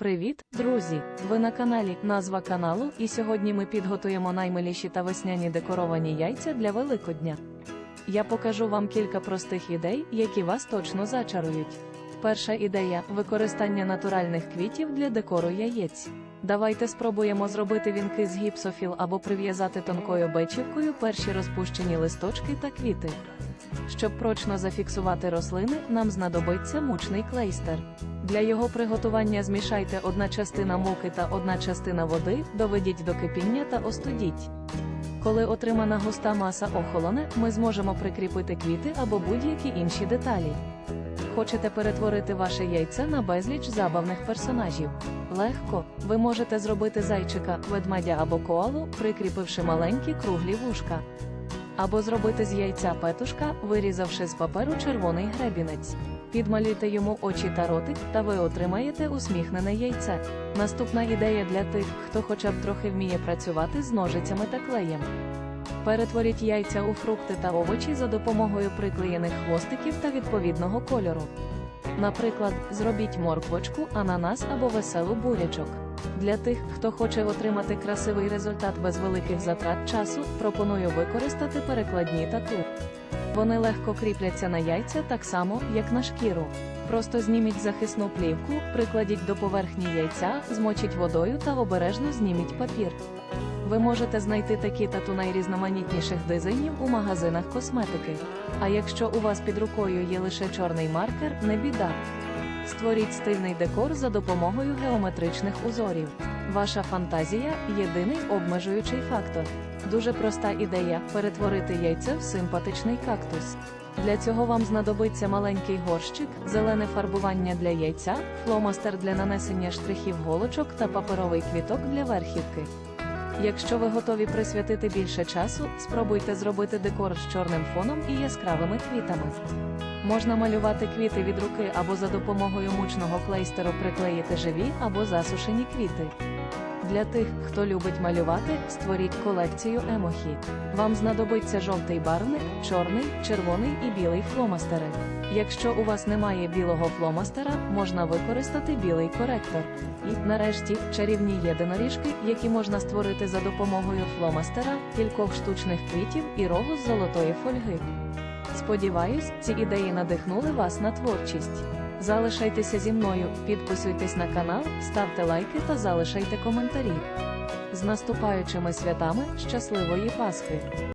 Привіт, друзі! Ви на каналі Назва каналу, і сьогодні ми підготуємо наймиліші та весняні декоровані яйця для Великодня. Я покажу вам кілька простих ідей, які вас точно зачарують. Перша ідея використання натуральних квітів для декору яєць. Давайте спробуємо зробити вінки з гіпсофіл або прив'язати тонкою бечівкою перші розпущені листочки та квіти. Щоб прочно зафіксувати рослини, нам знадобиться мучний клейстер. Для його приготування змішайте одна частина муки та одна частина води, доведіть до кипіння та остудіть. Коли отримана густа маса охолоне, ми зможемо прикріпити квіти або будь-які інші деталі. Хочете перетворити ваше яйце на безліч забавних персонажів? Легко, ви можете зробити зайчика, ведмедя або коалу, прикріпивши маленькі круглі вушка. Або зробити з яйця петушка, вирізавши з паперу червоний гребінець. Підмалюйте йому очі та ротик, та ви отримаєте усміхнене яйце. Наступна ідея для тих, хто хоча б трохи вміє працювати з ножицями та клеєм. Перетворіть яйця у фрукти та овочі за допомогою приклеєних хвостиків та відповідного кольору. Наприклад, зробіть морквочку, ананас або веселу бурячок. Для тих, хто хоче отримати красивий результат без великих затрат часу, пропоную використати перекладні тату. Вони легко кріпляться на яйця так само, як на шкіру. Просто зніміть захисну плівку, прикладіть до поверхні яйця, змочіть водою та обережно зніміть папір. Ви можете знайти такі тату найрізноманітніших дизайнів у магазинах косметики. А якщо у вас під рукою є лише чорний маркер, не біда. Створіть стильний декор за допомогою геометричних узорів. Ваша фантазія єдиний обмежуючий фактор. Дуже проста ідея перетворити яйце в симпатичний кактус. Для цього вам знадобиться маленький горщик, зелене фарбування для яйця, фломастер для нанесення штрихів голочок та паперовий квіток для верхівки. Якщо ви готові присвятити більше часу, спробуйте зробити декор з чорним фоном і яскравими квітами. Можна малювати квіти від руки або за допомогою мучного клейстеру приклеїти живі або засушені квіти. Для тих, хто любить малювати, створіть колекцію емохі. Вам знадобиться жовтий барвник, чорний, червоний і білий фломастери. Якщо у вас немає білого фломастера, можна використати білий коректор. І, нарешті, чарівні єдиноріжки, які можна створити за допомогою фломастера, кількох штучних квітів і рогу з золотої фольги. Сподіваюсь, ці ідеї надихнули вас на творчість. Залишайтеся зі мною, підписуйтесь на канал, ставте лайки та залишайте коментарі. З наступаючими святами щасливої Пасхи!